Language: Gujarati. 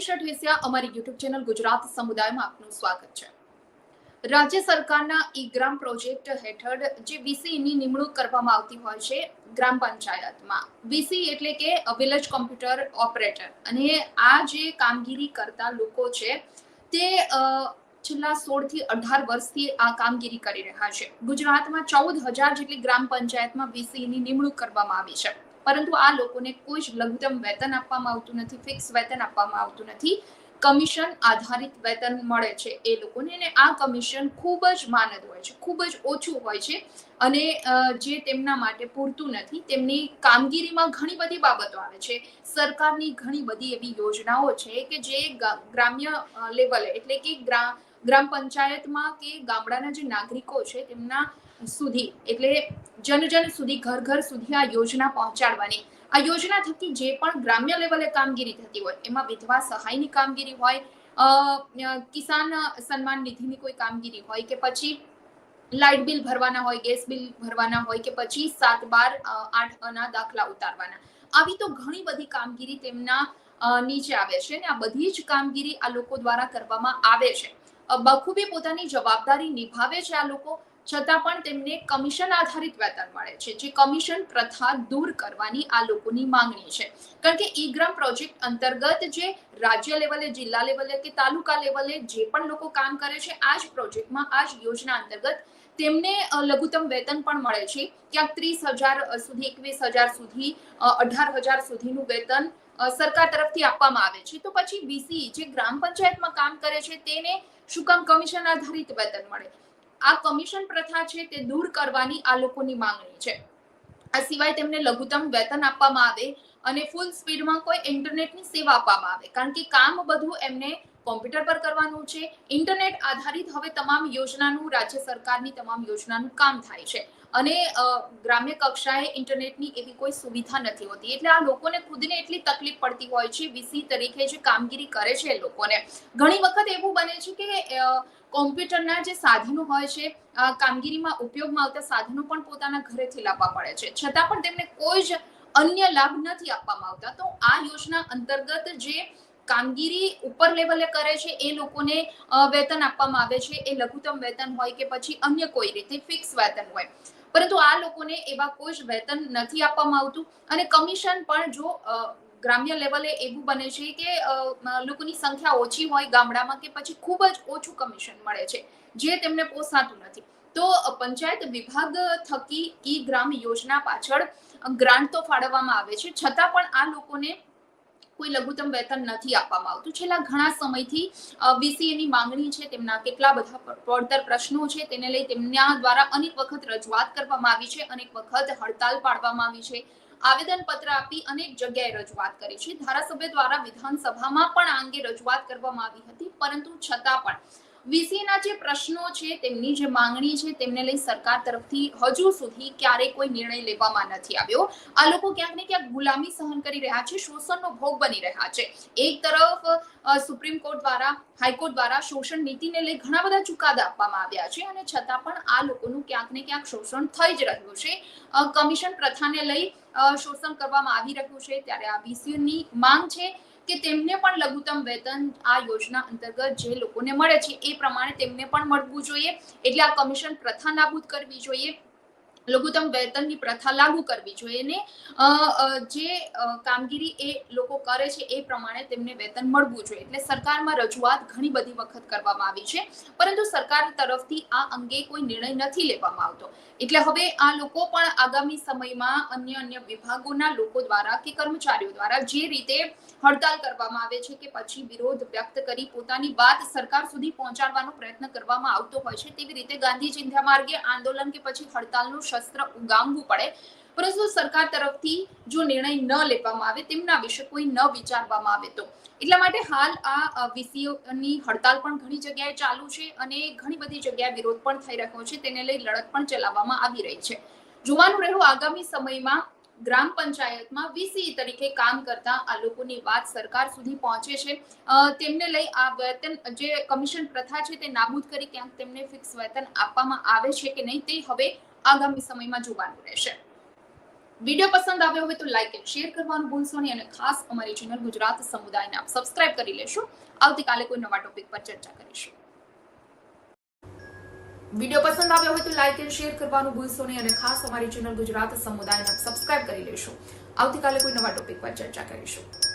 ઠેસિયા અમારી યુટ્યુબ ચેનલ ગુજરાત સમુદાયમાં આપનું સ્વાગત છે. રાજ્ય સરકારના ઈ ગ્રામ પ્રોજેક્ટ હેઠળ જે વીસીની નિમણૂક કરવામાં આવતી હોય છે ગ્રામ પંચાયતમાં. વીસી એટલે કે વિલેજ કોમ્પ્યુટર ઓપરેટર. અને આ જે કામગીરી કરતા લોકો છે તે છેલ્લા સોળથી અઢાર વર્ષથી આ કામગીરી કરી રહ્યા છે. ગુજરાતમાં ચૌદ હજાર જેટલી ગ્રામ પંચાયતમાં વીસીની નિમણૂક કરવામાં આવી છે. પરંતુ આ લોકોને કોઈ જ લઘુત્તમ વેતન આપવામાં આવતું નથી ફિક્સ વેતન આપવામાં આવતું નથી. કમિશન આધારિત વેતન મળે છે એ લોકોને અને આ કમિશન ખૂબ જ માનદ હોય છે, ખૂબ જ ઓછું હોય છે અને જે તેમના માટે પૂરતું નથી, તેમની કામગીરીમાં ઘણી બધી બાબતો આવે છે. સરકારની ઘણી બધી એવી યોજનાઓ છે કે જે ગ્રામ્ય લેવલે એટલે કે ગ્રામ ગ્રામ પંચાયતમાં કે ગામડાના જે નાગરિકો છે તેમના સુધી, એટલે જન જન સુધી ઘર ઘર સુધી આ યોજના પહોંચાડવાની. આ યોજના થકી જે પણ ગ્રામ્ય લેવલે કામગીરી થતી હોય, એમાં વિધવા સહાયની કામગીરી હોય કિસાન સન્માન નિધિની કોઈ કામગીરી હોય કે પછી લાઇટ બિલ ભરવાના હોય, ગેસ બિલ ભરવાના હોય કે પછી સાત બાર આઠ અના દાખલા ઉતારવાના. આવી તો ઘણી બધી કામગીરી તેમના નીચે આવે છે અને આ બધી જ કામગીરી આ લોકો દ્વારા કરવામાં આવે છે. બખૂબી પોતાની જવાબદારી નિભાવે છે આ લોકો. છતાં પણ તેમને કમિશન આધારિત વેતન મળે છે, જે કમિશન પ્રથા દૂર કરવાની આ લોકોની માંગણી છે. કારણ કે ઈ ગ્રામ પ્રોજેક્ટ અંતર્ગત જે રાજ્ય લેવલે, જિલ્લા લેવલે કે તાલુકા લેવલે જે પણ લોકો કામ કરે છે, આ જ પ્રોજેક્ટમાં, આ જ યોજના અંતર્ગત તેમને લઘુત્તમ વેતન પણ મળે છે. ક્યાંક ત્રીસ હજાર સુધી, એકવીસ હજાર સુધી અઢાર હજાર સુધીનું વેતન સરકાર તરફથી આપવામાં આવે છે. તો પછી બીસી જે ગ્રામ પંચાયતમાં કામ કરે છે, તેને શું કામ કમિશન આધારિત વેતન મળે? આ કમિશન પ્રથા છે તે દૂર કરવાની આ લોકોની માંગણી છે. આ સિવાય તેમને લઘુત્તમ વેતન આપવામાં આવે અને ફૂલ સ્પીડમાં કોઈ ઇન્ટરનેટની સેવા આપવામાં આવે. કારણ કે કામ બધું એમને કોમ્પ્યુટર પર કરવાનું છે. ઇન્ટરનેટ આધારિત હવે તમામ યોજનાનું, રાજ્ય સરકારની તમામ યોજનાનું કામ થાય છે. અને ગ્રામ્ય કક્ષાએ ઇન્ટરનેટની એવી કોઈ સુવિધા નથી હોતી. એટલે આ લોકોને ખુદને એટલી તકલીફ પડતી હોય છે, વીસી તરીકે જે કામગીરી કરે છે એ લોકોને. ઘણી વખત એવું બને છે કે કોમ્પ્યુટરના જે સાધનો હોય છે કામગીરીમાં ઉપયોગમાં આવતા સાધનો પણ પોતાના ઘરેથી લાવવા પડે છે. છતાં પણ તેમને કોઈ જ અન્ય લાભ નથી આપવામાં આવતા. તો આ યોજના અંતર્ગત જે કામગીરી ઉપર લેવલે કરે છે, એ લોકોને વેતન આપવામાં આવે છે, એ લઘુત્તમ વેતન હોય કે પછી અન્ય કોઈ રીતે ફિક્સ વેતન હોય. પરંતુ આ લોકોને એવા કોઈ જ વેતન નથી આપવામાં આવતું અને કમિશન પણ જો ગ્રામ્ય લેવલે એવું બને છે કે લોકોની સંખ્યા ઓછી હોય ગામડામાં કે પછી ખૂબ જ ઓછું કમિશન મળે છે, જે તેમને પોસાતું નથી. તો પંચાયત વિભાગ થકી ઈ ગ્રામ યોજના પાછળ ગ્રાન્ટ તો ફાળવવામાં આવે છે, છતાં પણ આ લોકોને કોઈ લઘુત્તમ વેતન નથી આપવામાં આવતું. છેલ્લા ઘણા સમયથી બીસીએની માંગણી છે તેમના કેટલા બધા પડતર પ્રશ્નો છે, તેને લઈ તેમના દ્વારા અનેક વખત રજૂઆત કરવામાં આવી છે, અનેક વખત હડતાલ પાડવામાં આવી છે. આવેદન પત્ર આપી અનેક જગ્યાએ રજૂઆત કરી છે. ધારાસભ્ય દ્વારા વિધાનસભામાં પણ આ અંગે રજૂઆત કરવામાં આવી હતી, પરંતુ છતાં પણ વીસીના જે પ્રશ્નો છે, તેમની જે માંગણી છે, તેમને લઈ સરકાર તરફથી હજુ સુધી ક્યારેય કોઈ નિર્ણય લેવામાં નથી આવ્યો. આ લોકો ક્યાંક ને ક્યાંક ગુલામી સહન કરી રહ્યા છે, શોષણનો ભોગ બની રહ્યા છે. એક તરફ સુપ્રીમ કોર્ટ દ્વારા, હાઈકોર્ટ દ્વારા શોષણ નીતિને લઈ ઘણા બધા ચુકાદા આપવામાં આવ્યા છે અને છતાં પણ આ લોકોનું ક્યાંક ને ક્યાંક શોષણ થઈ જ રહ્યું છે. કમિશન પ્રથાને લઈ શોષણ કરવામાં આવી રહ્યું છે. ત્યારે આ વીસીની માંગ છે. કે તેમને પણ લઘુત્તમ વેતન આ યોજના અંતર્ગત જે લોકોને મળે છે એ પ્રમાણે તેમને પણ મળવું જોઈએ. એટલે આ કમિશન પ્રથા નાબૂદ કરવી જોઈએ. લઘુત્તમ વેતનની પ્રથા લાગુ કરવી જોઈએ. ને અ, અ, જે કામગીરી એ લોકો કરે છે એ પ્રમાણે તેમને વેતન મળવું જોઈએ. એટલે સરકારમાં રજૂઆત ઘણી બધી વખત કરવામાં આવી છે. પરંતુ સરકાર તરફથી આ અંગે કોઈ નિર્ણય નથી લેવામાં આવતો. એટલે હવે આ લોકો પણ આગામી સમયમાં અન્ય અન્ય વિભાગોના લોકો દ્વારા કે કર્મચારીઓ દ્વારા જે રીતે હડતાલ કરવામાં આવે છે કે પછી વિરોધ વ્યક્ત કરી પોતાની વાત સરકાર સુધી પહોંચાડવાનો પ્રયત્ન કરવામાં આવતો હોય છે તેવી રીતે ગાંધી ચિંધ્યા માર્ગે આંદોલન કે પછી હડતાલનું શસ્ત્ર ઉગામવું પડે. પરંતુ સરકાર તરફથી જો નિર્ણય ન લેવામાં આવે, તેમના વિશે કોઈ ન વિચારવામાં આવે તો. એટલા માટે હાલ આ વીસીઓની હડતાલ પણ ઘણી જગ્યાએ ચાલુ છે અને ઘણી બધી જગ્યાએ વિરોધ પણ થઈ રહ્યો છે. તેને લઈ લડત પણ ચલાવવામાં આવી રહી છે. જોવાનું રહ્યું આગામી સમયમાં ગ્રામ પંચાયતમાં વીસી તરીકે કામ કરતા આ લોકોની વાત સરકાર સુધી પહોંચે છે. તેમને લઈ આ વેતન, જે કમિશન પ્રથા છે તે નાબૂદ કરી ક્યાંક તેમને ફિક્સ વેતન આપવામાં આવે છે કે નહીં તે હવે આગામી સમયમાં જોવાનું રહેશે. વીડિયો પસંદ આવ્યો હોય તો લાઈક એન્ડ શેર કરવાનું ભૂલશો નહીં અને ખાસ અમારી ચેનલ ગુજરાત સમુદાયને આપ સબસ્ક્રાઇબ કરી લેશો. આવતીકાલે કોઈ નવા ટોપિક પર ચર્ચા કરીશું. વીડિયો પસંદ આવ્યો હોય તો લાઈક એન્ડ શેર કરવાનું ભૂલશો નહીં અને ખાસ અમારી ચેનલ ગુજરાત સમુદાયને આપ સબસ્ક્રાઇબ કરી લેશો. આવતીકાલે કોઈ નવા ટોપિક પર ચર્ચા કરીશું.